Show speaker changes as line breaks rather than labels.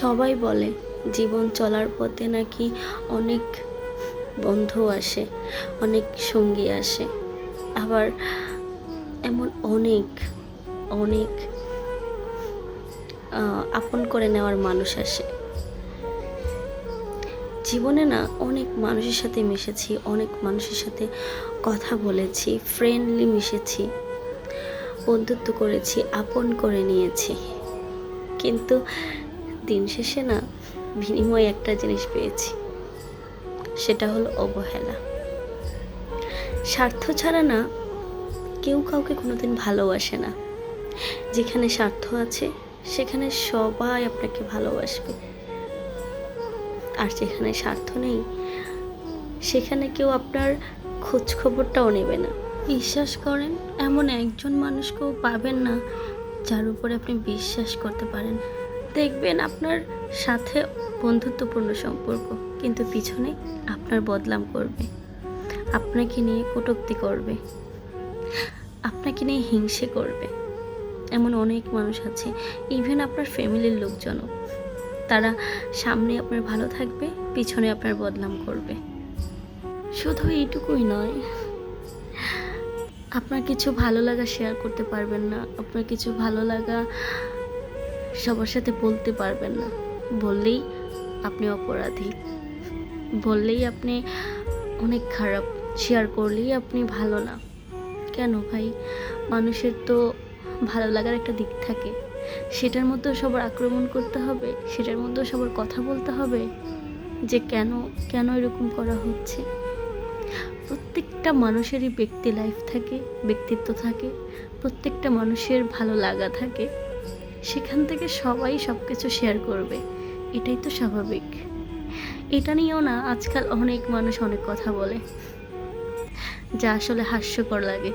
সবাই বলে, জীবন চলার পথে নাকি অনেক বন্ধু আসে, অনেক সঙ্গী আসে। আবার এমন অনেক অনেক আপন করে নেওয়ার মানুষ আসে। জীবনে না অনেক মানুষের সাথে মিশেছি, অনেক মানুষের সাথে কথা বলেছি ফ্রেন্ডলি মিশেছি, বন্ধুত্ব করেছি, আপন করে নিয়েছি। কিন্তু দিন শেষে না বিনিময়ে একটা জিনিস পেয়েছি। সেটা হলো অবহেলা। স্বার্থ ছাড়া না কেউ কাউকে কোনোদিন ভালোবাসে না। যেখানে স্বার্থ আছে, সেখানে সবাই আপনাকে ভালোবাসবে। আর যেখানে স্বার্থ নেই, সেখানে কেউ আপনার খোঁজ খবরটাও নেবে না। বিশ্বাস করেন, এমন একজন মানুষকেও পাবেন না যার উপরে আপনি বিশ্বাস করতে পারেন। দেখবেন আপনার সাথে বন্ধুত্বপূর্ণ সম্পর্ক, কিন্তু পিছনে আপনার বদলাম করবে। আপনাকে নিয়ে কটুক্তি করবে। আপনাকে নিয়ে হিংসে করবে। এমন অনেক মানুষ আছে ইভেন আপনার ফ্যামিলির লোকজনও। তারা সামনে আপনার ভালো থাকবে, পিছনে আপনার বদনাম করবে। শুধু এইটুকুই নয়, আপনার কিছু ভালো লাগা শেয়ার করতে পারবেন না। আপনার কিছু ভালো লাগা সবার সাথে বলতে পারবেন না। বললেই আপনি অপরাধী। বললেই আপনি অনেক খারাপ। শেয়ার করলেই আপনি ভালো না। কেন ভাই? মানুষের তো ভালো লাগার একটা দিক থাকে। সেটার মধ্যেও সবার আক্রমণ করতে হবে। সেটার মধ্যেও সবার কথা বলতে হবে। যে কেন কেন এরকম করা হচ্ছে? প্রত্যেকটা মানুষেরই ব্যক্তি লাইফ থাকে, ব্যক্তিত্ব থাকে। প্রত্যেকটা মানুষের ভালো লাগা থাকে। সেখান থেকে সবাই সব কিছু শেয়ার করবে। এটাই তো স্বাভাবিক। এটা নিয়েও না, আজকাল অনেক মানুষ অনেক কথা বলে। যা আসলে হাস্যকর লাগে।